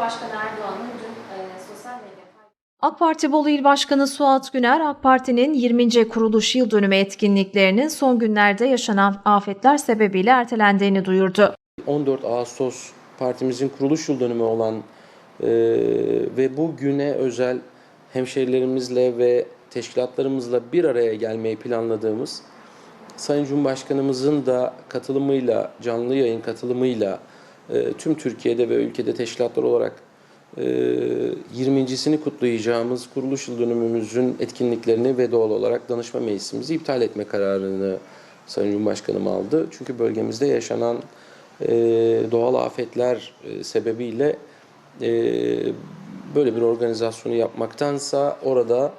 Cumhurbaşkanı Erdoğan'ın dün e, sosyal medya AK Parti Bolu İl Başkanı Suat Güner, AK Parti'nin 20. kuruluş yıl dönümü etkinliklerinin son günlerde yaşanan afetler sebebiyle ertelendiğini duyurdu. 14 Ağustos partimizin kuruluş yıl dönümü olan e, ve bu güne özel hemşehrilerimizle ve teşkilatlarımızla bir araya gelmeyi planladığımız Sayın Cumhurbaşkanımızın da katılımıyla, canlı yayın katılımıyla e, tüm Türkiye'de ve ülkede teşkilatlar olarak e, 20.sini kutlayacağımız kuruluş yıl dönümümüzün etkinliklerini ve doğal olarak danışma meclisimizi iptal etme kararını Sayın Cumhurbaşkanım aldı. Çünkü bölgemizde yaşanan e, doğal afetler e, sebebiyle e, böyle bir organizasyonu yapmaktansa orada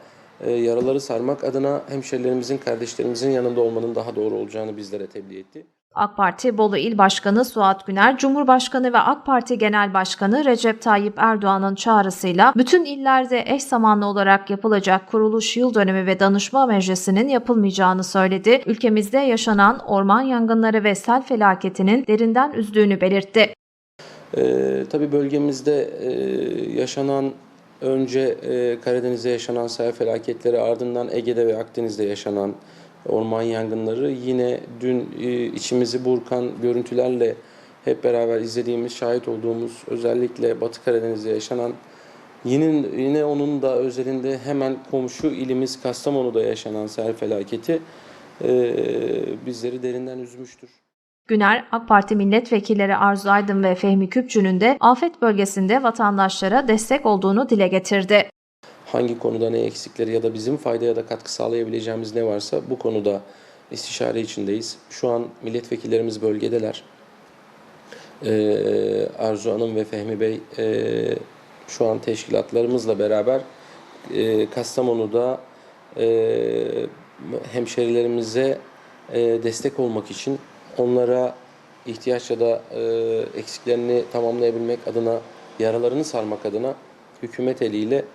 yaraları sarmak adına hemşerilerimizin, kardeşlerimizin yanında olmanın daha doğru olacağını bizlere tebliğ etti. AK Parti Bolu İl Başkanı Suat Güner, Cumhurbaşkanı ve AK Parti Genel Başkanı Recep Tayyip Erdoğan'ın çağrısıyla bütün illerde eş zamanlı olarak yapılacak kuruluş yıl dönümü ve danışma meclisinin yapılmayacağını söyledi. Ülkemizde yaşanan orman yangınları ve sel felaketinin derinden üzdüğünü belirtti. Ee, tabii bölgemizde e, yaşanan önce e, Karadeniz'de yaşanan sel felaketleri ardından Ege'de ve Akdeniz'de yaşanan orman yangınları yine dün e, içimizi burkan görüntülerle hep beraber izlediğimiz, şahit olduğumuz özellikle Batı Karadeniz'de yaşanan yine, yine onun da özelinde hemen komşu ilimiz Kastamonu'da yaşanan sel felaketi e, bizleri derinden üzmüştür. Güner, AK Parti milletvekilleri Arzu Aydın ve Fehmi Küpçü'nün de afet bölgesinde vatandaşlara destek olduğunu dile getirdi. Hangi konuda ne eksikleri ya da bizim fayda ya da katkı sağlayabileceğimiz ne varsa bu konuda istişare içindeyiz. Şu an milletvekillerimiz bölgedeler. Ee, Arzu Hanım ve Fehmi Bey e, şu an teşkilatlarımızla beraber e, Kastamonu'da e, hemşerilerimize e, destek olmak için onlara ihtiyaç ya da e, eksiklerini tamamlayabilmek adına, yaralarını sarmak adına hükümet eliyle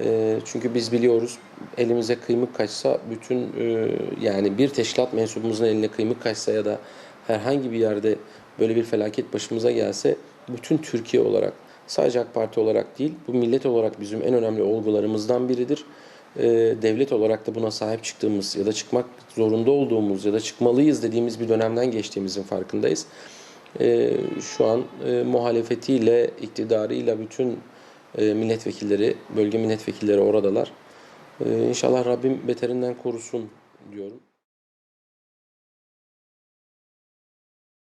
e, çünkü biz biliyoruz elimize kıymık kaçsa bütün e, yani bir teşkilat mensubumuzun eline kıymık kaçsa ya da herhangi bir yerde böyle bir felaket başımıza gelse bütün Türkiye olarak sadece AK Parti olarak değil bu millet olarak bizim en önemli olgularımızdan biridir. E, devlet olarak da buna sahip çıktığımız ya da çıkmak zorunda olduğumuz ya da çıkmalıyız dediğimiz bir dönemden geçtiğimizin farkındayız. E, şu an e, muhalefetiyle, iktidarıyla bütün milletvekilleri, bölge milletvekilleri oradalar. E, İnşallah Rabbim beterinden korusun diyorum.